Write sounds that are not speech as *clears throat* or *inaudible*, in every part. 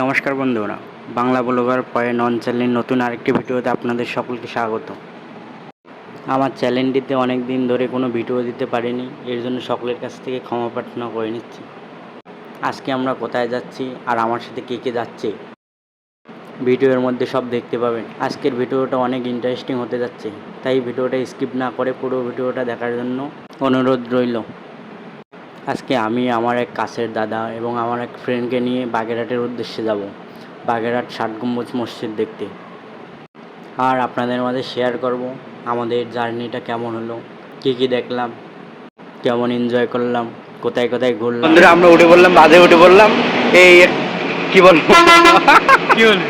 নমস্কার বন্ধুরা, Bangla blogger point on চ্যানেলের নতুন আরেকটি ভিডিওতে আপনাদের সকলকে স্বাগত। আমার চ্যানেলটিতে অনেক দিন ধরে কোনো ভিডিও দিতে পারিনি, এর জন্য সকলের কাছ থেকে ক্ষমা প্রার্থনা করে নিচ্ছি। আজকে আমরা কোথায় যাচ্ছি আর আমার সাথে কে কে যাচ্ছে, ভিডিওর মধ্যে সব দেখতে পাবেন। আজকের ভিডিওটা অনেক ইন্টারেস্টিং হতে যাচ্ছে, তাই ভিডিওটা স্কিপ না করে পুরো ভিডিওটা দেখার জন্য অনুরোধ রইল। আজকে আমি আমার এক কাছের দাদা এবং আমার এক ফ্রেন্ডকে নিয়ে বাগেরহাটের উদ্দেশ্যে যাব। বাগেরহাট ষাট গম্বুজ মসজিদ দেখতে। আর আপনাদের মাঝে শেয়ার করব আমাদের জার্নিটা কেমন হলো কী কী দেখলাম কেমন এনজয় করলাম কোথায় কোথায় ঘুরলাম। বন্ধুরা আমরা উঠে বললাম বাজে উঠে বললাম এই কি বলব? কি এই।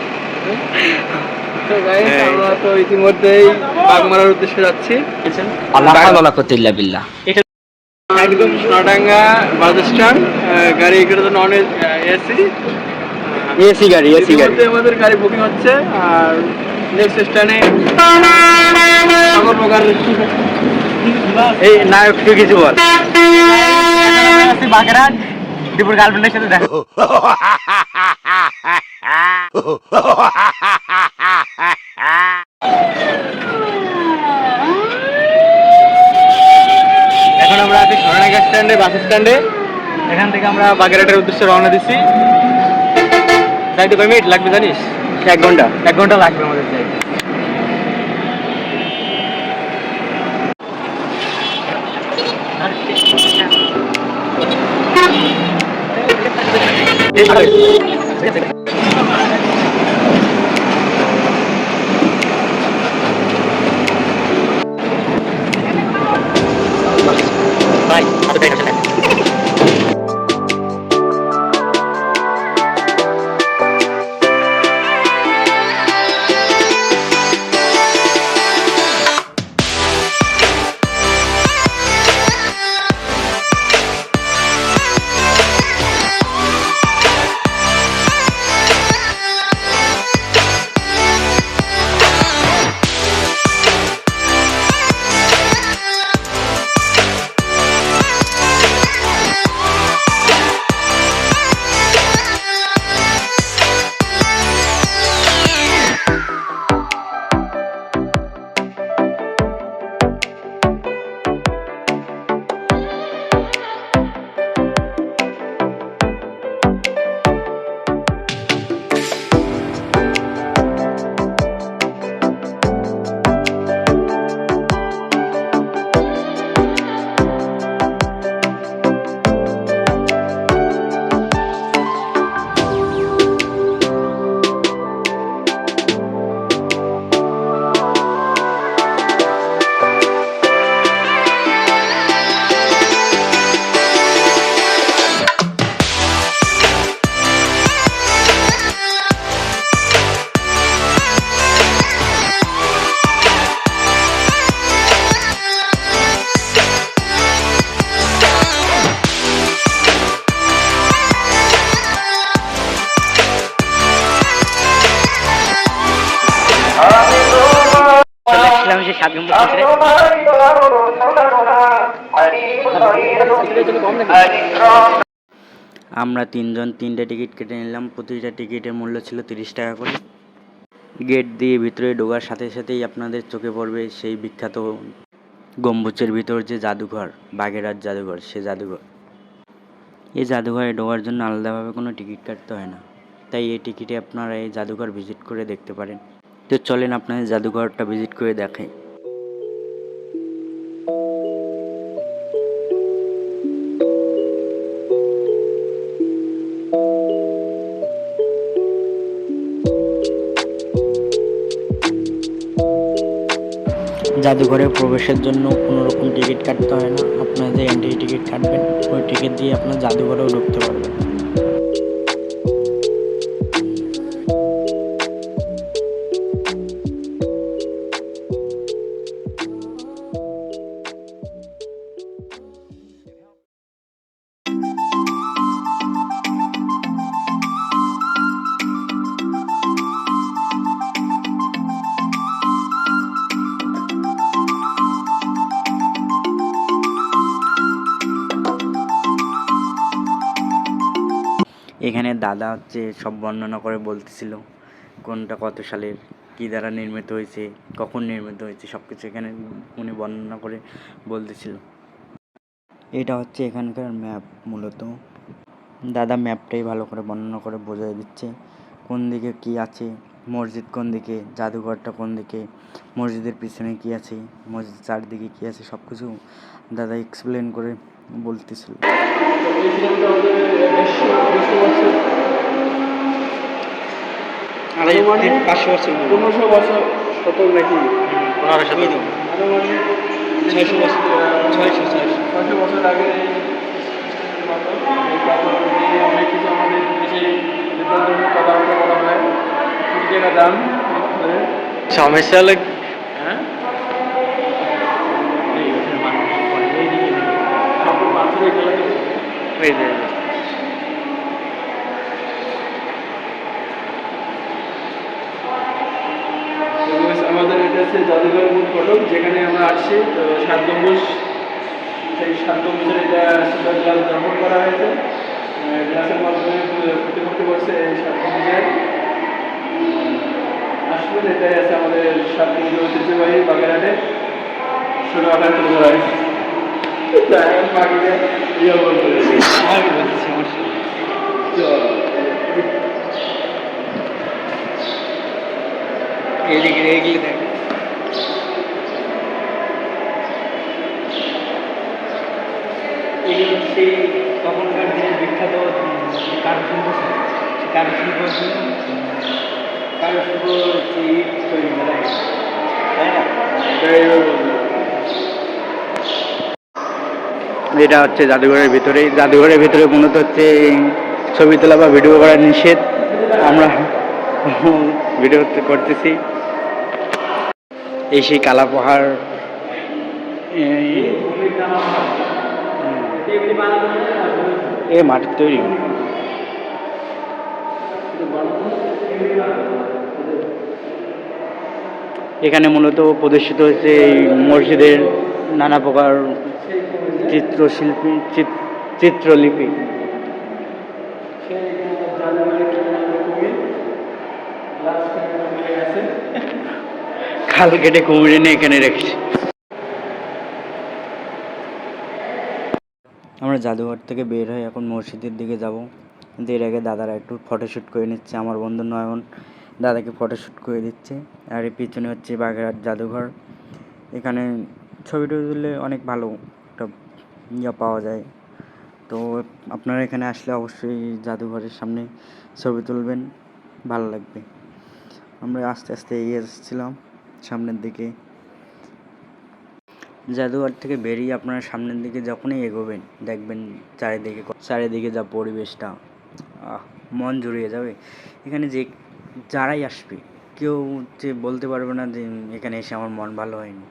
আমরা তো ইতিমধ্যেই বাগমারার উদ্দেশ্যে যাচ্ছি। আল্লাহ ওয়ালা কুতিল্লা একদম সোনাডাঙ্গা বাস স্ট্যান্ড গাড়ি এখানে তো নন এসি এসি গাড়ি এসি গাড়ি। আমাদের গাড়ি বুকিং হচ্ছে আর নেক্সট স্ট্যান্ডে সকল প্রকার এই নায়ক তুই কিছু বল। বাগেরহাট দীপুর গার্লফ্রেন্ডের সাথে দেখা *laughs* এখন আমরা আছি স্ট্যান্ডে বাস স্ট্যান্ডে। এখান থেকে আমরা বাগেরহাটের উদ্দেশ্যে রওনা দিচ্ছি যাইতে কয় মিনিট লাগবে জানিস? এক ঘণ্টা। এক ঘণ্টা লাগবে আমাদের যাইতে আমরা তিনজন তিনটে টিকিট কেটে নিলাম। প্রতিটা টিকিটের মূল্য ছিল তিরিশ টাকা করে। গেট দিয়ে ভিতরে ঢোকার সাথে সাথেই আপনাদের চোখে পড়বে সেই বিখ্যাত গম্বুজের ভিতর যে জাদুঘর, বাগেরহাট জাদুঘর, সে জাদুঘর। এই জাদুঘরে ঢোকার জন্য আলাদাভাবে কোনো টিকিট কাটতে হয় না। তাই এই টিকিটে আপনারা এই জাদুঘর ভিজিট করে দেখতে পারেন। তো চলেন আপনাদের জাদুঘরটা ভিজিট করে দেখাই। জাদুঘরে প্রবেশের জন্য কোনো রকম টিকিট কাটতে হয় না। আপনারা যে এন্ট্রি টিকিট কাটবেন। ওই টিকিট দিয়ে আপনার জাদুঘরেও ঢুকতে পারবেন। দাদা হচ্ছে সব বর্ণনা করে বলতেছিল, কোনটা কত সালের, কী দ্বারা নির্মিত হয়েছে, কখন নির্মিত হয়েছে সব কিছু এখানে উনি বর্ণনা করে বলতেছিল। এটা হচ্ছে এখানকার ম্যাপ মূলত। দাদা ম্যাপটাই ভালো করে বর্ণনা করে বোঝাই দিচ্ছে, কোন দিকে কি আছে, মসজিদ কোন দিকে, জাদুঘরটা কোন দিকে, মসজিদের পিছনে কি আছে মসজিদ চারদিকে কি আছে সব কিছু দাদা এক্সপ্লেন করে বলতেছিল। পাঁচশো বছর পনেরোশো বছর শতক নাকি পনেরো শতক ছয়শো বছর ছয়শো ছয়শো ছয়শো বছর আগে অনেক কিছু আমাদের দেশে কথাবার্তা বলা হয় টাকা দাম সমস্যা হলে হ্যাঁ এই ওখানে মানুষ পড়ে, এই দিকে দিকে। সব পাথরে গেলে তো এই যে, এই যে। এবং আমাদের এটা হচ্ছে জাদুঘর মূল ফটক যেখানে আমরা আসছি তো সাত গম্বুজ সেই সাত গম্বুজের এটা গ্লাস দর্পণ করা হয়েছে। গ্লাসের মাধ্যমে প্রতিমূর্তি করছে এই সাত গম্বুজের আসবেন এটাই আছে আমাদের সাত গম্বুজ ঐতিহ্যবাহী বাগেরহাটে। ছোটো আকার তুলে ধরা হয়েছে বাকিটা ইয়ে বলছি, সমস্যা এইদিকে এইগুলো দেখ। সেই তখনকার দিনের বিখ্যাত কারুশিল্প কারুশিল্প কারুশিল্প হচ্ছে তৈরি করা, তাই না। এটা হচ্ছে জাদুঘরের ভিতরে। জাদুঘরের ভিতরে মূলত হচ্ছে ছবি তোলা বা ভিডিও করা নিষেধ। আমরা ভিডিও করতেছি। এই সেই কালা পাহাড় এই- এ মাটির তৈরি। এখানে মূলত প্রদর্শিত হচ্ছে এই মসজিদের নানা প্রকার চিত্রশিল্পী, চিত- চিত্রলিপি সেই জাদুঘরে কুমির গ্লাস মিলে গেছে খাল কেটে কুমির এনে এখানে রেখেছি। আমরা জাদুঘর থেকে বের হয়ে এখন মসজিদের দিকে যাব। কিন্তু এর আগে দাদারা একটু ফটোশ্যুট করে নিচ্ছে। আমার বন্ধু নয়ন দাদাকে ফটোশ্যুট করে দিচ্ছে। আর এর পিছনে হচ্ছে বাগেরহাট জাদুঘর। এখানে ছবি টবি তুললে অনেক ভালো একটা ইয়ে পাওয়া যায়। তো আপনারা এখানে আসলে অবশ্যই জাদুঘরের সামনে ছবি তুলবেন। ভালো লাগবে। আমরা আস্তে আস্তে এগিয়ে যাচ্ছিলাম। সামনের দিকে। জাদুঘর থেকে বেরিয়ে আপনারা সামনের দিকে যখনই এগোবেন, দেখবেন চারিদিকে চারিদিকে যা পরিবেশটা মন জুড়িয়ে যাবে। এখানে যে, যারাই আসবে, কেউ যে বলতে পারবে না যে, এখানে এসে আমার মন ভালো হয়নি।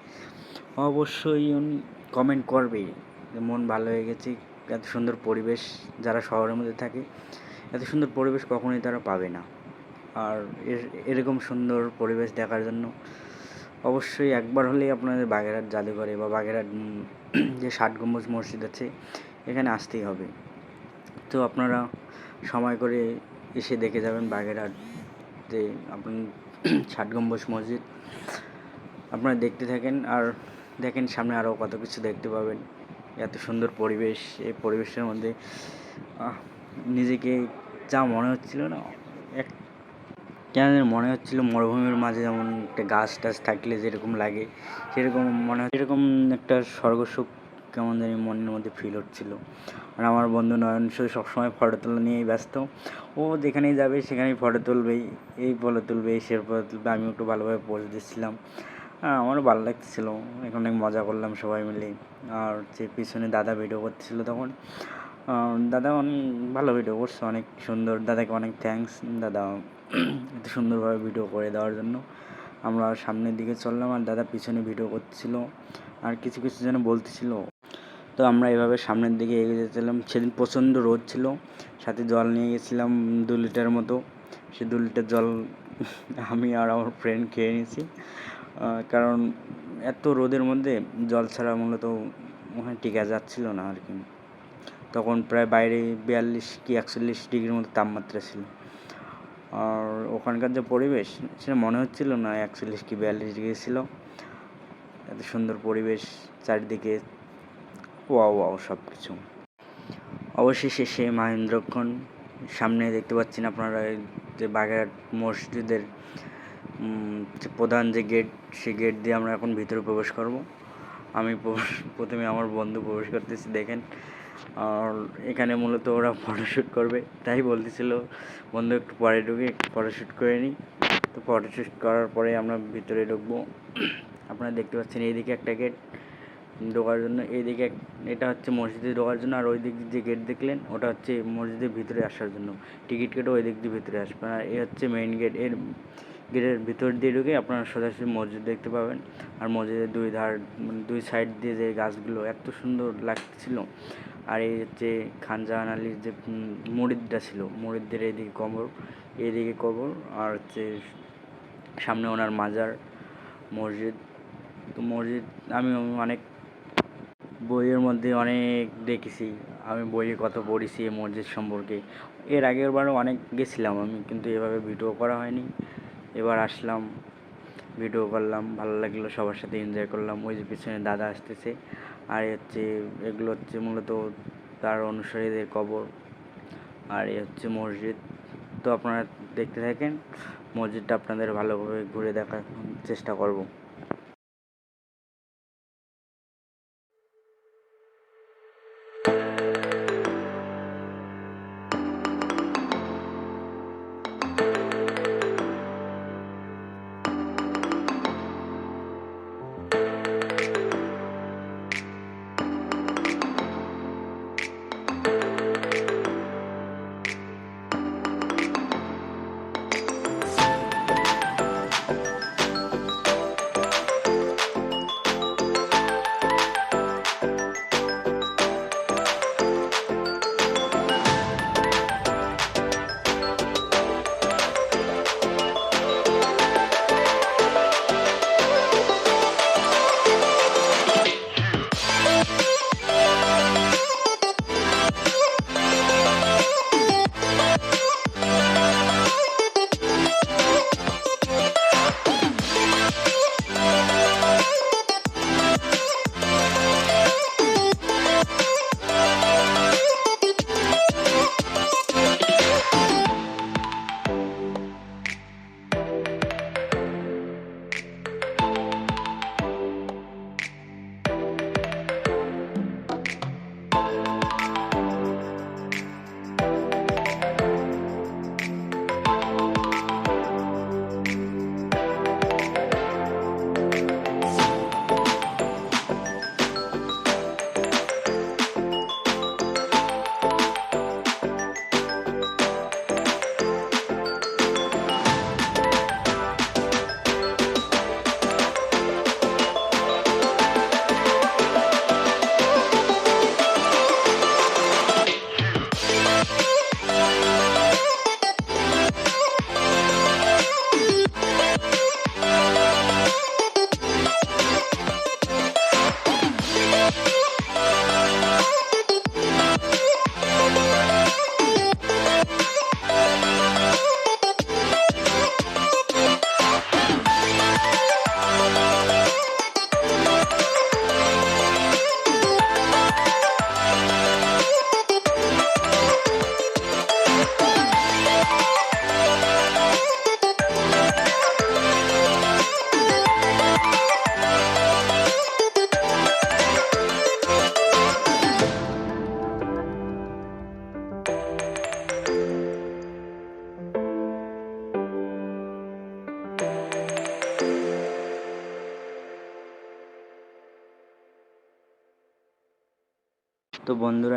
অবশ্যই উনি কমেন্ট করবে যে, মন ভালো হয়ে গেছে, এত সুন্দর পরিবেশ যারা শহরের মধ্যে থাকে, এত সুন্দর পরিবেশ কখনোই তারা পাবে না। আর এর- এরকম সুন্দর পরিবেশ দেখার জন্য অবশ্যই একবার হলেই আপনাদের বাগেরহাট জাদুঘরে বা বাগেরহাট যে ষাট গম্বুজ মসজিদ আছে, এখানে আসতেই হবে। তো আপনারা সময় করে এসে দেখে যাবেন বাগেরহাট যে আপনি *clears throat* ষাট গম্বুজ মসজিদ। আপনারা দেখতে থাকেন আর দেখেন সামনে আরও কত কিছু দেখতে পাবেন। এত সুন্দর পরিবেশ, এই পরিবেশের মধ্যে নিজেকে যা মনে হচ্ছিল না, এক কেন মনে হচ্ছিল মরুভূমির মাঝে যেমন একটা গাছ টাছ থাকলে যেরকম লাগে, সেরকম মনে এরকম একটা স্বর্গসুখ কেমন জানি মনের মধ্যে ফিল হচ্ছিল। আর আমার বন্ধু নয়ন শুধু সবসময় ফটো তোলা নিয়েই ব্যস্ত। ও যেখানেই যাবে সেখানেই ফটো তুলবেই এই ফটো তুলবে এই সে ফটো তুলবে আমি একটু ভালোভাবে পোজ দিচ্ছিলাম। হ্যাঁ আমারও ভালো লাগছিল এখন অনেক মজা করলাম সবাই মিলে। আর যে পিছনে দাদা ভিডিও করতেছিল তখন দাদা অনেক ভালো ভিডিও করছে, অনেক সুন্দর। দাদাকে অনেক থ্যাঙ্কস দাদা, এত সুন্দরভাবে ভিডিও করে দেওয়ার জন্য। আমরা সামনের দিকে চললাম, আর দাদা পিছনে ভিডিও করছিল, আর কিছু কিছু যেন বলতেছিল। তো আমরা এভাবে সামনের দিকে এগিয়ে যেতেছিলাম সেদিন প্রচণ্ড রোদ ছিল, সাথে জল নিয়ে গেছিলাম দু লিটার মতো। সে দু লিটার জল আমি আর আমার ফ্রেন্ড খেয়ে নিয়েছি। কারণ এত রোদের মধ্যে জল ছাড়া মূলত ওখানে টিকা যাচ্ছিল না আর কি। তখন প্রায় বাইরে বিয়াল্লিশ কি একচল্লিশ ডিগ্রির মতো তাপমাত্রা ছিল। আর ওখানকার যে পরিবেশ, সেটা মনে হচ্ছিল না একচল্লিশ কি বিয়াল্লিশ ডিগ্রি ছিল। এত সুন্দর পরিবেশ, চারিদিকে ওয়াও ওয়াও সব কিছু অবশেষে সে মাহেন্দ্রক্ষণ সামনে দেখতে পাচ্ছেন আপনারা যে বাগেরহাট মসজিদের প্রধান যে গেট সে গেট দিয়ে আমরা এখন ভিতরে প্রবেশ করব। আমি প্রথমে আমার বন্ধু প্রবেশ করতেছি, দেখেন। আর এখানে মূলত ওরা ফটোশ্যুট করবে, তাই বলতেছিল, বন্ধু, একটু পরে ঢুকে একটু ফটোশ্যুট করে নিই তো ফটোশ্যুট করার পরে আমরা ভিতরে ঢুকবো। আপনারা দেখতে পাচ্ছেন এইদিকে একটা গেট ঢোকার জন্য। এইদিকে এটা হচ্ছে মসজিদে ঢোকার জন্য, আর ওই দিক যে গেট দেখলেন, ওটা হচ্ছে মসজিদের ভিতরে আসার জন্য। টিকিট কেটে ওই দিক দিয়ে ভিতরে আসবেন আর এই হচ্ছে মেইন গেটের গেটের ভিতর দিয়ে ঢুকে আপনারা সোজাসুজি মসজিদ দেখতে পাবেন। আর মসজিদের দুই ধার, দুই সাইড দিয়ে যে গাছগুলো এত সুন্দর লাগছিল আর এই হচ্ছে খানজাহান আলীর যে মরিদটা ছিল, মরিদদের এদিকে কবর এইদিকে কবর আর হচ্ছে সামনে ওনার মাজার, মসজিদ। তো মসজিদ আমি অনেক বইয়ের মধ্যে অনেক দেখেছি। আমি বইয়ে কত পড়েছি এই মসজিদ সম্পর্কে। এর আগের বারও অনেক গেছিলাম আমি, কিন্তু এভাবে ভিডিও করা হয়নি। এবার আসলাম, ভিডিও করলাম, ভালো লাগল, সবার সাথে এনজয় করলাম। ওই যে পিছনে দাদা আসতেছে। আর হচ্ছে, এগুলো হচ্ছে মূলত তার অনুসারীদের কবর। আর এই হচ্ছে মসজিদ। তো আপনারা দেখতে থাকেন, মসজিদটা আপনাদের ভালোভাবে ঘুরে দেখার চেষ্টা করব।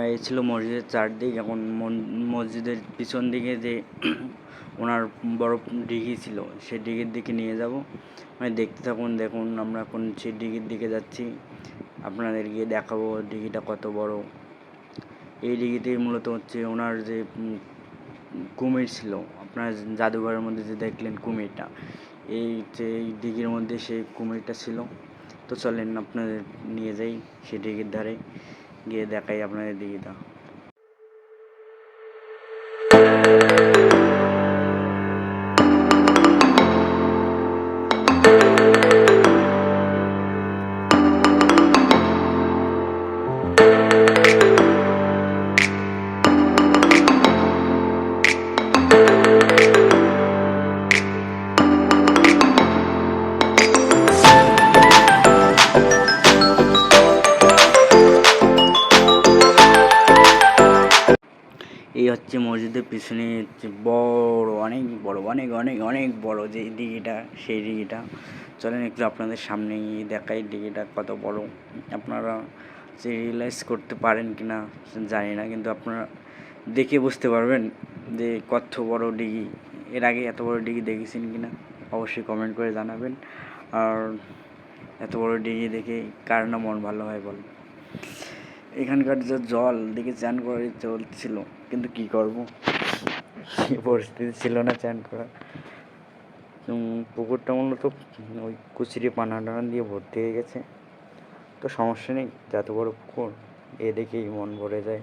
এই ছিল মসজিদের চারদিক এখন মসজিদের পিছন দিকে যে *clears throat* ওনার বড় দিঘি ছিল, সেই দিঘির দিকে নিয়ে যাব। মানে দেখতে থাকুন, দেখুন আমরা এখন সেই দিঘির দিকে যাচ্ছি। আপনাদের গিয়ে দেখাবো দিঘিটা কত বড়। এই দিঘিতেই মূলত হচ্ছে ওনার যে কুমির ছিল, আপনার জাদুঘরের মধ্যে যে দেখলেন কুমিরটা, এই যে দিঘির মধ্যে সেই কুমিরটা ছিল। তো চলেন আপনাদের নিয়ে যাই সেই দিঘির ধারে। গিয়ে দেখাই আপনাদের দিঘিটা পিছনে হচ্ছে বড়, অনেক বড়, অনেক অনেক অনেক বড় যে দিঘিটা, সেই দিঘিটা। চলেন একটু আপনাদের সামনে গিয়ে দেখাই দিঘিটা কত বড়। আপনারা যে রিয়েলাইজ করতে পারেন কি না, জানি না, কিন্তু আপনারা দেখে বুঝতে পারবেন যে কত বড় ডিগি এর আগে এত বড় ডিগি দেখেছেন কি না, অবশ্যই কমেন্ট করে জানাবেন। আর এত বড় ডিগি দেখে কার না মন ভালো হয় বল। এখানকার যে জল দেখে চান করে হচ্ছিল কিন্তু কি করব? পরিস্থিতি ছিল না চান করা পুকুরটা মূলত ওই কুচিরি পানা টানা দিয়ে ভর্তি হয়ে গেছে। তো সমস্যা নেই, যত বড় পুকুর, এ দেখেই মন ভরে যায়।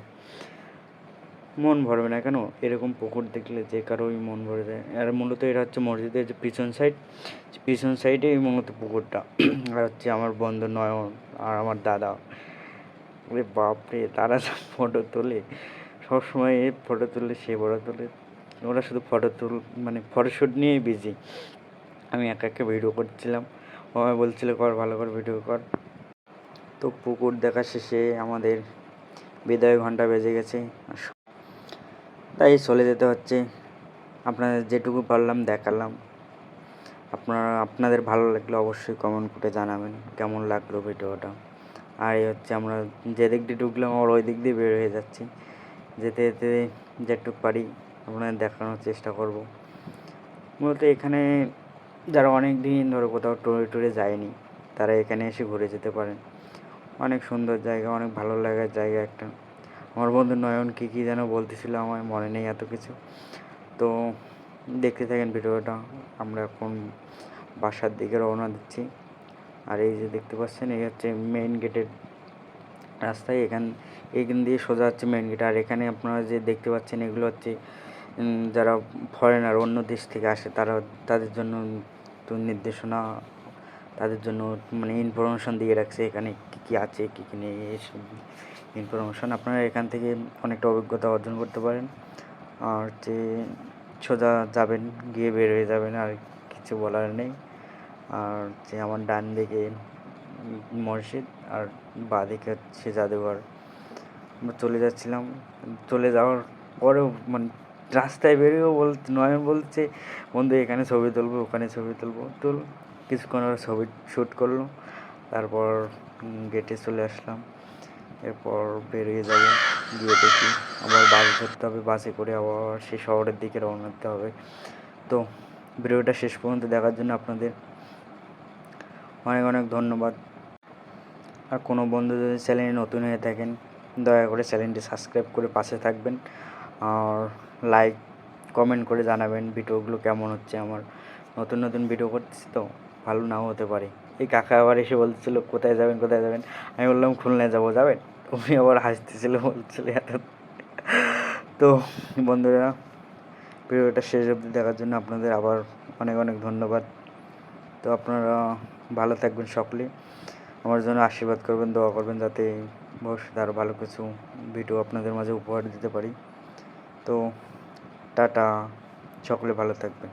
মন ভরবে না কেন? এরকম পুকুর দেখলে যে কারোই মন ভরে যায়। আর মূলত এটা হচ্ছে মসজিদের যে পিছন সাইড পিছন সাইডে মূলত পুকুরটা। আর হচ্ছে আমার বন্ধু নয়ন আর আমার দাদা। ওরে বাপরে, তারা ফটো তোলে, সবসময় ফটো তুললে সে ফটো তোলে। ওরা শুধু ফটো তুল মানে ফটোশ্যুট নিয়েই বিজি আমি একা একা ভিডিও করছিলাম। ও বলছিল, কর, ভালো করে ভিডিও কর। তো পুকুর দেখা শেষে আমাদের বিদায় ঘণ্টা বেজে গেছে। তাই চলে যেতে হচ্ছে। আপনাদের যেটুকু পারলাম, দেখালাম। আপনারা, আপনাদের ভালো লাগলে অবশ্যই কমেন্ট করে জানাবেন, কেমন লাগল ভিডিওটা আর এই হচ্ছে আমরা যে দিক দিয়ে ঢুকলাম, আমরা ওই দিক দিয়ে বের হয়ে যাচ্ছি। যেতে যেতে যেটুকু পারি আপনাদের দেখানোর চেষ্টা করব। মূলত এখানে যারা অনেক দিন ধরে কোথাও ট্যুরে ট্যুরে যায়নি, তারা এখানে এসে ঘুরে যেতে পারেন। অনেক সুন্দর জায়গা, অনেক ভালো লাগার জায়গা একটা। আমার বন্ধু নয়ন কী কী যেন বলতেছিল আমার মনে নেই এত কিছু। তো দেখতে থাকেন ভিডিওটা, আমরা এখন বাসার দিকে রওনা দিচ্ছি। আর এই যে দেখতে পাচ্ছেন, এই হচ্ছে মেইন গেটের রাস্তায় এখান এখান দিয়ে সোজা হচ্ছে মেইন গেট আর এখানে আপনারা যে দেখতে পাচ্ছেন, এগুলো হচ্ছে যারা ফরেনার অন্য দেশ থেকে আসে, তারা তাদের জন্য নির্দেশনা, তাদের জন্য মানে ইনফরমেশন দিয়ে রাখছে এখানে কী কী আছে, কী কী নেই এইসব ইনফরমেশন আপনারা এখান থেকে অনেকটা অভিজ্ঞতা অর্জন করতে পারেন। আর হচ্ছে সোজা যাবেন, গিয়ে বের হয়ে যাবেন, আর কিছু বলার নেই। আর যে আমার ডান দিকে মসজিদ, আর বাঁ দিকে হচ্ছে জাদুঘর। চলে যাচ্ছিলাম। চলে যাওয়ার পরেও মানে রাস্তায় বেরিয়েও বল নয়ন বলছে, বন্ধু, এখানে ছবি তুলবো, ওখানে ছবি তুলবো। তুল, কিছুক্ষণ ওরা ছবি শ্যুট করল, তারপর গেটে চলে আসলাম। এরপর বেরিয়ে যাব, গিয়ে দেখি। আবার বাস ধরতে হবে, বাসে করে আবার সেই শহরের দিকে রওনা দিতে হবে। তো, ভিডিওটা শেষ পর্যন্ত দেখার জন্য আপনাদের অনেক অনেক ধন্যবাদ। আর কোনো বন্ধু যদি চ্যানেলে নতুন হয়ে থাকেন, দয়া করে চ্যানেলটি সাবস্ক্রাইব করে পাশে থাকবেন। আর লাইক কমেন্ট করে জানাবেন ভিডিওগুলো কেমন হচ্ছে আমার। নতুন নতুন ভিডিও করতেছি তো, ভালো নাও হতে পারে। এই কাকা আবার এসে বলছিল কোথায় যাবেন কোথায় যাবেন? আমি বললাম, খুলনায় যাব, যাবেন? উনি আবার হাসতেছিল বলছিল এত *laughs* তো বন্ধুরা, ভিডিওটা শেষ অবধি দেখার জন্য আপনাদের আবার অনেক অনেক ধন্যবাদ। তো আপনারা ভালো থাকবেন সকলে। আমার জন্য আশীর্বাদ করবেন, দোয়া করবেন যাতে ভবিষ্যতে আরও ভালো কিছু ভিডিও আপনাদের মাঝে উপহার দিতে পারি। তো টাটা সকলে ভালো থাকবেন।